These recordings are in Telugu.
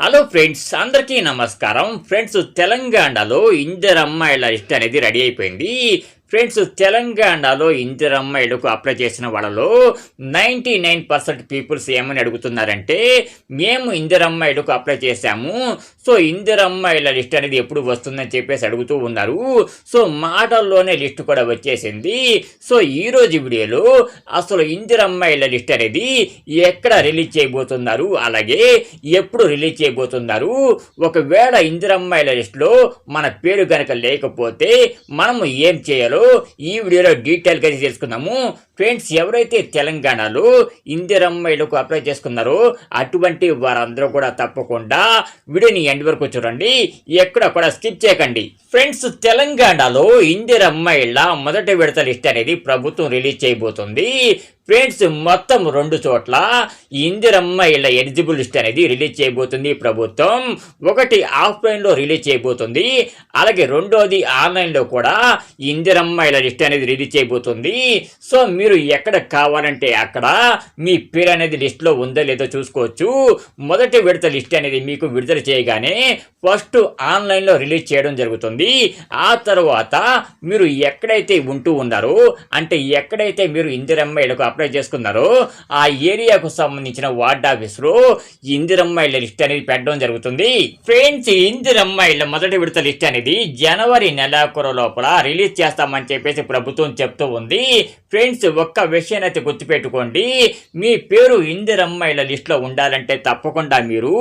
హలో ఫ్రెండ్స్ అందరికీ నమస్కారం. ఫ్రెండ్స్ తెలంగాణలో ఇందరు అమ్మాయిల లిస్ట్ అనేది రెడీ అయిపోయింది. ఫ్రెండ్స్ తెలంగాణలో ఇందిరమ్మ ఇళ్ళకు అప్లై చేసిన వాళ్ళలో నైంటీ నైన్ పర్సెంట్ పీపుల్స్ ఏమని అడుగుతున్నారంటే మేము ఇందిరమ్మ ఇళ్ళకు అప్లై చేశాము. సో ఇందిరమ్మ ఇళ్ళ లిస్ట్ అనేది ఎప్పుడు వస్తుందని చెప్పేసి అడుగుతూ ఉన్నారు. సో మాటల్లోనే లిస్ట్ కూడా వచ్చేసింది. సో ఈరోజు వీడియోలో అసలు ఇందిరమ్మ ఇళ్ళ లిస్ట్ అనేది ఎక్కడ రిలీజ్ చేయబోతున్నారు? అలాగే ఎప్పుడు రిలీజ్ చేయబోతున్నారు? ఒకవేళ ఇందిరమ్మాయిల లిస్టులో మన పేరు కనుక లేకపోతే మనము ఏం చేయాలో ఈ వీడియోలో డీటెయిల్గా అయితే తెలుసుకుందాము. ఫ్రెండ్స్ ఎవరైతే తెలంగాణలో ఇందిరమ్మాయిలకు అప్లై చేసుకున్నారో అటువంటి వారందరూ కూడా తప్పకుండా వీడియోని ఎండ్ వరకు చూడండి. ఎక్కడ కూడా స్కిప్ చేయకండి. ఫ్రెండ్స్ తెలంగాణలో ఇందిరమ్మాయిల మొదటి విడత లిస్ట్ అనేది ప్రభుత్వం రిలీజ్ చేయబోతుంది. ఫ్రెండ్స్ మొత్తం రెండు చోట్ల ఇందిరమ్మ ఇళ్ళ ఎలిజిబుల్ లిస్ట్ అనేది రిలీజ్ చేయబోతుంది ప్రభుత్వం. ఒకటి ఆఫ్లైన్లో రిలీజ్ చేయబోతుంది. అలాగే రెండోది ఆన్లైన్లో కూడా ఇందిరమ్మ ఇళ్ళ లిస్ట్ అనేది రిలీజ్ చేయబోతుంది. సో మీరు మీరు ఎక్కడ కావాలంటే అక్కడ మీ పేరు అనేది లిస్ట్లో ఉందో లేదో చూసుకోవచ్చు. మొదటి విడత లిస్ట్ అనేది మీకు విడుదల చేయగానే ఫస్ట్ ఆన్లైన్లో రిలీజ్ చేయడం జరుగుతుంది. ఆ తర్వాత మీరు ఎక్కడైతే ఉంటూ ఉన్నారో అంటే ఎక్కడైతే మీరు ఇందిరమ్మ ఇళ్ళకు అప్లై చేసుకున్నారో ఆ ఏరియాకు సంబంధించిన వార్డ్ ఆఫీసులో ఇందిరమ్మ ఇళ్ళ లిస్ట్ అనేది పెట్టడం జరుగుతుంది. ఫ్రెండ్స్ ఇందిరమ్మ ఇళ్ళ మొదటి విడత లిస్ట్ అనేది జనవరి నెలాఖరు లోపల రిలీజ్ చేస్తామని చెప్పేసి ప్రభుత్వం చెప్తూ ఉంది. ఫ్రెండ్స్ ఒక్క విషయాన్ని అయితే గుర్తుపెట్టుకోండి. మీ పేరు ఇందిరమ్మాయిల లిస్టులో లిస్ట్లో ఉండాలంటే తప్పకుండా మీరు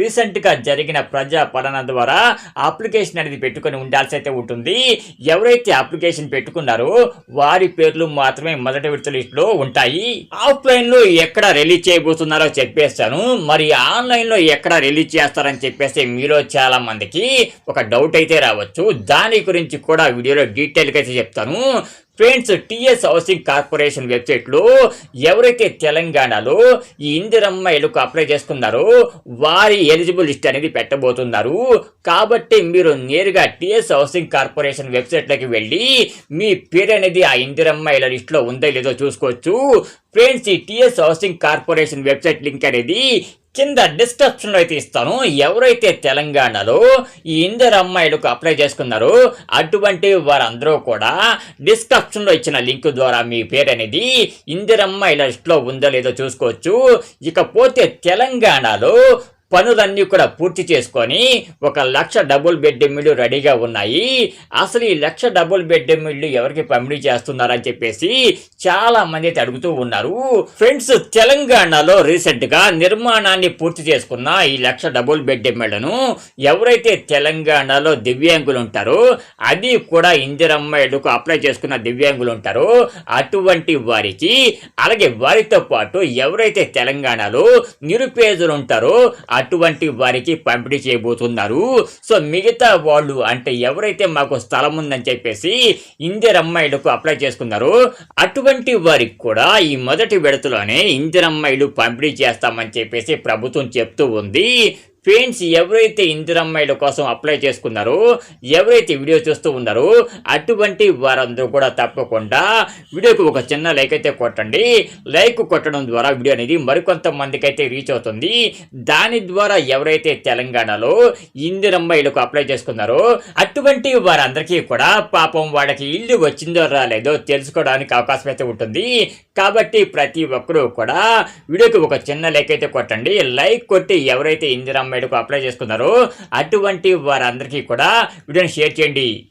రీసెంట్గా జరిగిన ప్రజా పాలన ద్వారా అప్లికేషన్ అనేది పెట్టుకొని ఉండాల్సి అయితే ఉంటుంది. ఎవరైతే అప్లికేషన్ పెట్టుకున్నారో వారి పేర్లు మాత్రమే మొదటి విడత లిస్టులో ఉంటాయి. ఆఫ్లైన్లో ఎక్కడ రిలీజ్ చేయబోతున్నారో చెప్పేస్తాను. మరి ఆన్లైన్లో ఎక్కడ రిలీజ్ చేస్తారని చెప్పేసి మీలో చాలా మందికి ఒక డౌట్ అయితే రావచ్చు. దాని గురించి కూడా వీడియోలో డీటెయిల్గా అయితే చెప్తాను. ఫ్రెండ్స్ టిఎస్ హౌసింగ్ కార్పొరేషన్ వెబ్సైట్లో ఎవరైతే తెలంగాణలో ఈ ఇందిరమ్మ ఇళ్ళకు అప్లై చేసుకున్నారో వారి ఎలిజిబుల్ లిస్ట్ అనేది పెట్టబోతున్నారు. కాబట్టి మీరు నేరుగా టిఎస్ హౌసింగ్ కార్పొరేషన్ వెబ్సైట్లోకి వెళ్ళి మీ పేరు అనేది ఆ ఇందిరమ్మ ఇళ్ళ లిస్ట్లో ఉందో లేదో చూసుకోవచ్చు. ఫ్రెండ్స్ ఈ TS housing corporation website link అనేది కింద డిస్క్రిప్షన్లో అయితే ఇస్తాను. ఎవరైతే తెలంగాణలో ఈ ఇందరు అమ్మాయిలకు అప్లై చేసుకున్నారో అటువంటి వారందరూ కూడా డిస్క్రిప్షన్లో ఇచ్చిన లింక్ ద్వారా మీ పేరు అనేది ఇందిరమ్మాయిల లిస్ట్లో ఉందో లేదో చూసుకోవచ్చు. ఇకపోతే తెలంగాణలో పనులన్నీ కూడా పూర్తి చేసుకొని ఒక లక్ష డబుల్ బెడ్ బెడ్రూమ్లు రెడీగా ఉన్నాయి. అసలు ఈ లక్ష డబుల్ బెడ్ బెడ్రూమ్లు ఎవరికి పంపిణీ చేస్తున్నారని చెప్పేసి చాలా మంది అయితే అడుగుతూ ఉన్నారు. ఫ్రెండ్స్ తెలంగాణలో రీసెంట్గా నిర్మాణాన్ని పూర్తి చేసుకున్న ఈ లక్ష డబుల్ బెడ్రూమ్లను ఎవరైతే తెలంగాణలో దివ్యాంగులు ఉంటారో అది కూడా ఇందిరమ్మాయిలకు అప్లై చేసుకున్న దివ్యాంగులు ఉంటారో అటువంటి వారికి అలాగే వారితో పాటు ఎవరైతే తెలంగాణలో నిరుపేదలు ఉంటారో అటువంటి వారికి పంపిణీ చేయబోతున్నారు. సో మిగతా వాళ్ళు అంటే ఎవరైతే మాకు స్థలం ఉందని చెప్పేసి ఇందిరమ్మాయిలకు అప్లై చేసుకున్నారో అటువంటి వారికి కూడా ఈ మొదటి విడతలోనే ఇందిరమ్మాయిలు పంపిణీ చేస్తామని చెప్పేసి ప్రభుత్వం చెప్తూ ఉంది. ఫ్రెండ్స్ ఎవరైతే ఇందిరమ్మాయిల కోసం అప్లై చేసుకున్నారో ఎవరైతే వీడియో చూస్తూ ఉన్నారో అటువంటి వారందరూ కూడా తప్పకుండా వీడియోకి ఒక చిన్న లైక్ అయితే కొట్టండి. లైక్ కొట్టడం ద్వారా వీడియో అనేది మరికొంతమందికి అయితే రీచ్ అవుతుంది. దాని ద్వారా ఎవరైతే తెలంగాణలో ఇందిరమ్మాయిలకు అప్లై చేసుకున్నారో అటువంటి వారందరికీ కూడా పాపం వాళ్ళకి ఇల్లు వచ్చిందో రాలేదో తెలుసుకోవడానికి అవకాశం అయితే ఉంటుంది. కాబట్టి ప్రతి ఒక్కరూ కూడా వీడియోకి ఒక చిన్న లైక్ అయితే కొట్టండి. లైక్ కొట్టి ఎవరైతే ఇందిరమ్మ మేడకు అప్లై చేసుకున్నారు. అటువంటి వారందరికీ కూడా వీడియోని షేర్ చేయండి.